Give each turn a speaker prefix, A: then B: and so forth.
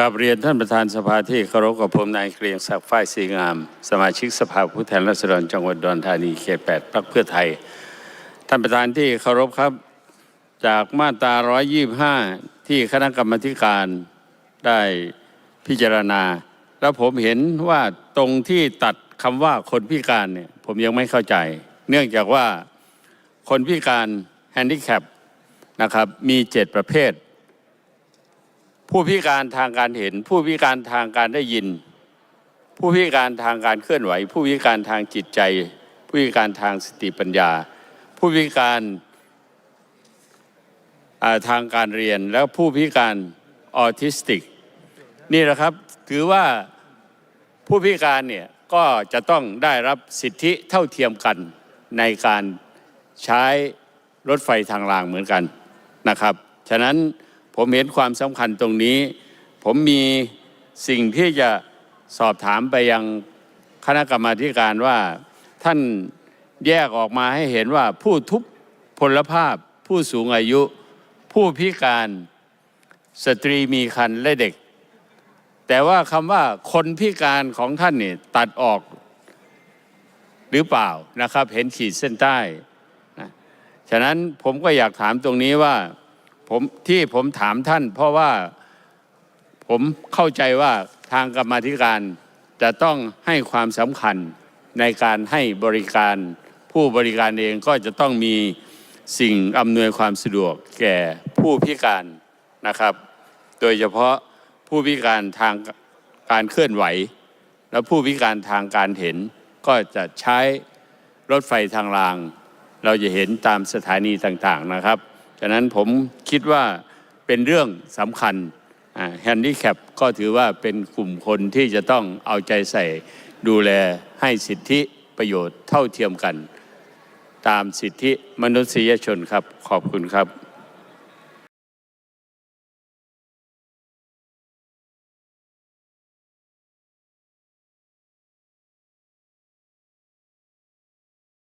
A: กราบเรียนท่านประธานสภาที่เคารพกับผมนายเกรียงศักดิ์ฝ้ายศรีงาม สมาชิกสภาผู้แทนราษฎรจังหวัดดอนธานีเขต 8พรรคเพื่อไทย ท่านประธานที่เคารพครับ จากมาตรา 125 ที่คณะกรรมการได้พิจารณา แล้วผมเห็นว่าตรงที่ตัดคำว่าคนพิการเนี่ยผมยังไม่เข้าใจ เนื่องจากว่าคนพิการแฮนดิแคปนะครับมี 7 ประเภท ผู้พิการทางการเห็น ผู้พิการทางการได้ยิน ผู้พิการทางการเคลื่อนไหว ผู้พิการทางจิตใจ ผู้พิการทางสติปัญญา ผู้พิการทางการเรียนแล้วผู้พิการออทิสติก นี่แหละครับถือว่าผู้พิการเนี่ยก็จะต้องได้รับสิทธิเท่าเทียมกันในการใช้รถไฟทางรางเหมือนกันนะครับ ฉะนั้น ผมเห็นความสำคัญตรงนี้ ผมมีสิ่งที่จะสอบถามไปยังคณะกรรมาการว่าท่านแยกออกมาให้เห็นว่าผู้ทุพพลภาพ ผู้สูงอายุ ผู้พิการสตรีมีครรภ์และเด็ก แต่ว่าคำว่าคนพิการของท่านนี่ตัดออกหรือเปล่านะครับ เห็นขีดเส้นใต้นะฉะนั้นผมก็อยากถามตรงนี้ว่า ผมที่ผมถามท่าน เพราะว่าผมเข้าใจว่าทางกรรมธิการจะต้องให้ความสำคัญในการให้บริการ ผู้บริการเองก็จะต้องมีสิ่งอำนวยความสะดวกแก่ผู้พิการนะครับ โดยเฉพาะผู้พิการทางการเคลื่อนไหว และผู้พิการทางการเห็นก็จะใช้รถไฟทางราง เราจะเห็นตามสถานีต่างๆนะครับ ฉะนั้นผมคิดว่าเป็นเรื่องสำคัญแฮนดิแคปก็ถือว่าเป็นกลุ่มคนที่จะต้องเอาใจใส่ดูแลให้สิทธิประโยชน์เท่าเทียมกัน ตามสิทธิมนุษยชนครับ ขอบคุณครับ